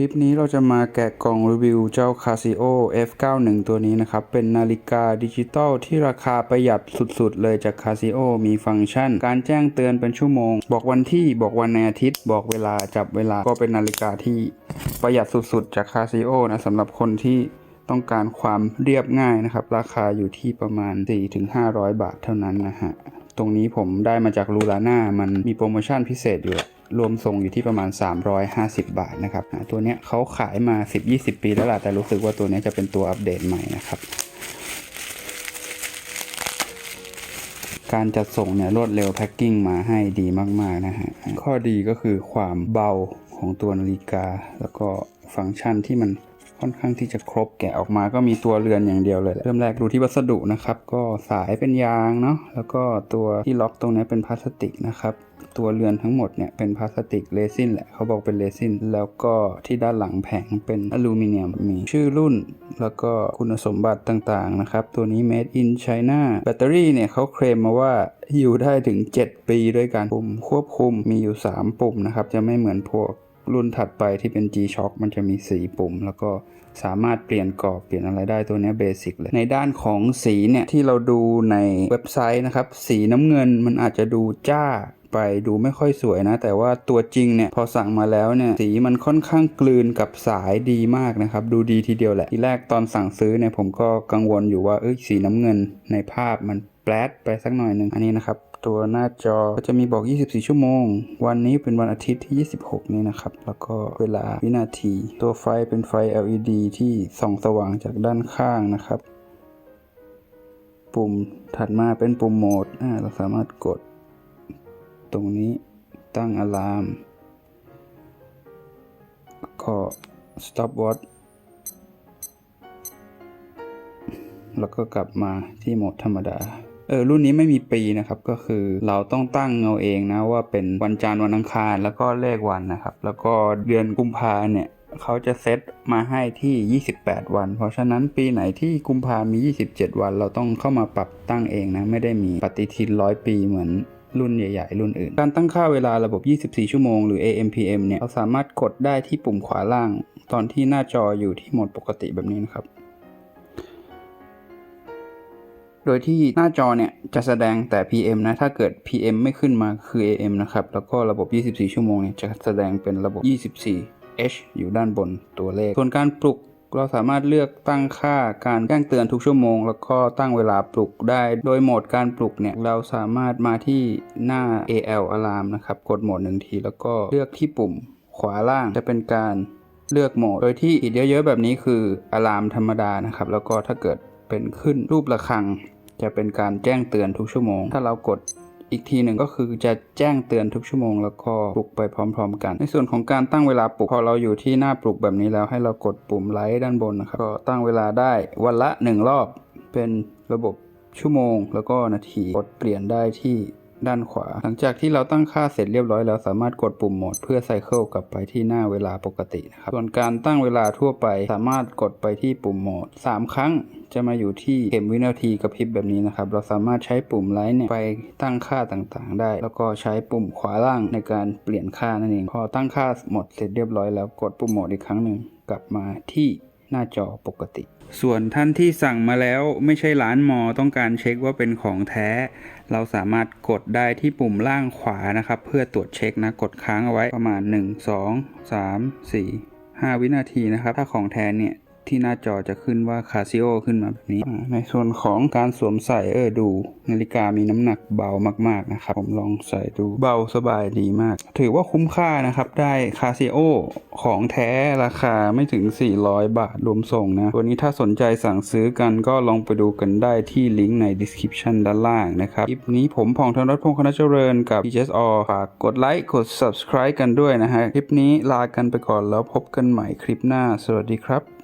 คลิปนี้เราจะมาแกะกล่องรีวิวเจ้า Casio F91 ตัวนี้นะครับ เป็นนาฬิกาดิจิตอลที่ราคาประหยัดสุดๆ เลยจาก Casio มีฟังก์ชัน การแจ้งเตือนเป็นชั่วโมง บอกวันที่บอกวันในอาทิตย์ บอกเวลาจับเวลาก็เป็นนาฬิกาที่ประหยัดสุดๆ จาก Casio นะสำหรับคนที่ต้องการความเรียบง่ายนะครับ ราคาอยู่ที่ประมาณ 4-500 บาทเท่านั้นนะฮะตรงนี้ผมได้มาจากลูลาน่ามันมีโปรโมชั่นพิเศษอยู่ รวมส่งอยู่ที่ประมาณ 350 บาทนะครับตัวเนี้ยเขาขายมา 10-20 ปีแล้วล่ะแต่รู้สึกว่าตัวนี้จะเป็นตัวอัปเดตใหม่นะครับการจัดส่งเนี่ยรวดเร็วแพ็คกิ้งมาให้ดีมาก ๆ นะฮะ ข้อดีก็คือความเบาของตัวนาฬิกา แล้วก็ฟังก์ชันที่มันค่อนข้างที่จะครบแกะออกมาก็มีตัวเรือนอย่างเดียวเลย เริ่มแรกดูที่วัสดุนะครับ ก็สายเป็นยางเนาะแล้วก็ตัวที่ล็อกตรงนี้เป็นพลาสติกนะครับ ตัวเรือนทั้งหมดเนี่ยเป็นพลาสติกเรซินแหละเขาบอกเป็นเรซินแล้วก็ที่ด้านหลังแผงเป็นอลูมิเนียมมีชื่อรุ่น แล้วก็คุณสมบัติต่างๆนะครับ ตัวนี้ made in China แบตเตอรี่เนี่ยเขาเคลมมาว่าอยู่ได้ถึง 7 ปีด้วยกันปุ่มควบคุมมีอยู่ 3 ปุ่มนะครับ จะไม่เหมือนพวกรุ่นถัดไปที่เป็น G-Shock มันจะมี 4 ปุ่ม แล้วก็สามารถเปลี่ยนกรอบเปลี่ยนอะไรได้ตัวนี้เบสิกเลย ในด้านของสีเนี่ยที่เราดูในเว็บไซต์นะครับ สีน้ำเงินมันอาจจะดูจ้า ไปดูไม่ค่อยสวยนะ แต่ว่าตัวจริงเนี่ยพอสั่งมาแล้วเนี่ยสีมันค่อนข้างกลืนกับสายดีมากนะครับ ดูดีทีเดียวแหละทีแรกตอนสั่งซื้อเนี่ยผมก็กังวลอยู่ว่าเอ้ยสีน้ำเงินในภาพมันแปลดไปสักหน่อยหนึ่งอันนี้นะครับตัวหน้าจอก็จะมีบอก 24 ชั่วโมง วันนี้เป็นวันอาทิตย์ที่ 26 นี้นะครับ แล้วก็เวลาวินาที ตัวไฟเป็นไฟ LED ที่ส่องสว่างจากด้านข้างนะครับ ปุ่มถัดมาเป็นปุ่มโหมด เราสามารถกด ตรงนี้ตั้งอะลาม ก็ stop watch แล้วก็กลับมาที่โหมดธรรมดา เออ รุ่นนี้ไม่มีปีนะครับ ก็คือเราต้องตั้งเอาเองนะว่าเป็นวันจันทร์วันอังคารแล้วก็เลขวันนะครับ แล้วก็เดือนกุมภาเนี่ยเขาจะเซตมาให้ที่ 28 วัน เพราะฉะนั้นปีไหนที่กุมภามี 27 วัน เราต้องเข้ามาปรับตั้งเองนะ ไม่ได้มีปฏิทินร้อยปีเหมือน รุ่นใหญ่ๆ รุ่นอื่น การตั้งค่าเวลาระบบ 24 ชั่วโมง หรือ AM PM เนี่ย เราสามารถกดได้ที่ปุ่มขวาล่าง ตอนที่หน้าจออยู่ที่โหมดปกติแบบนี้นะครับ โดยที่หน้าจอเนี่ย จะแสดงแต่ PM นะ ถ้าเกิด PM ไม่ขึ้นมาคือ AM นะครับ แล้วก็ระบบ 24 ชั่วโมงเนี่ย จะแสดงเป็นระบบ 24 H อยู่ด้านบนตัวเลข ส่วนการปลุก เราสามารถเลือกตั้งค่าการแจ้งเตือนทุกชั่วโมง แล้วก็ตั้งเวลาปลุกได้ โดยโหมดการปลุกเนี่ยเราสามารถมาที่หน้า AL alarm นะครับ กดโหมดหนึ่งที แล้วก็เลือกที่ปุ่มขวาล่างจะเป็นการเลือกโหมด โดยที่อีกเยอะๆแบบนี้คืออะลามธรรมดานะครับ แล้วก็ถ้าเกิดเป็นขึ้นรูประฆัง จะเป็นการแจ้งเตือนทุกชั่วโมง ถ้าเรากด อีกทีหนึ่งก็คือจะแจ้งเตือนทุกชั่วโมงแล้วก็ปลุกไปพร้อม ๆ กัน ในส่วนของการตั้งเวลาปลุกพอเราอยู่ที่หน้าปลุกแบบนี้แล้วให้เรากดปุ่มไลท์ด้านบนนะครับก็ตั้งเวลาได้วันละ 1 รอบ เป็นระบบชั่วโมง แล้วก็นาทีกดเปลี่ยนได้ที่ด้านขวา หลังจากที่เราตั้งค่าเสร็จเรียบร้อยแล้วสามารถกดปุ่มโหมดเพื่อไซเคิลกลับไปที่หน้าเวลาปกตินะครับส่วนการตั้งเวลาทั่วไป สามารถกดไปที่ปุ่มโหมด 3 ครั้ง จะมาอยู่ที่เข็มวินาทีกระพริบแบบนี้นะครับ เราสามารถใช้ปุ่มไลท์เนี่ยไปตั้งค่าต่างๆ ได้ แล้วก็ใช้ปุ่มขวาล่างในการเปลี่ยนค่านั่นเอง พอตั้งค่าหมดเสร็จเรียบร้อยแล้วกดปุ่มโหมดอีกครั้งหนึ่งกลับมาที่หน้าจอปกติ ส่วนท่านที่สั่งมาแล้วไม่ใช่ร้านมอต้องการเช็คว่าเป็นของแท้ เราสามารถกดได้ที่ปุ่มล่างขวานะครับ เพื่อตรวจเช็คนะกดค้างเอาไว้ประมาณ 1 2 3 4 5 วินาทีนะครับ ถ้าของแท้เนี่ย ที่หน้าจอจะขึ้นว่าคาซิโอขึ้นมาแบบนี้ ในส่วนของการสวมใส่เออดู นาฬิกามีน้ำหนักเบามากๆนะครับ ผมลองใส่ดูเบาสบายดีมาก ถือว่าคุ้มค่านะครับ ได้คาซิโอของแท้ราคาไม่ถึง 400 บาทรวมส่งนะตัวนี้ถ้าสนใจสั่งซื้อกันก็ลองไปดูกันได้ที่ลิงก์ใน description ด้านล่างนะครับคลิปนี้ผมพองธนรัตน์พงษ์คณะเจริญกับ PSO ฝากกดไลค์กด subscribe กันด้วยนะฮะคลิปนี้ลากันไปก่อนแล้วพบกันใหม่คลิปหน้า สวัสดีครับ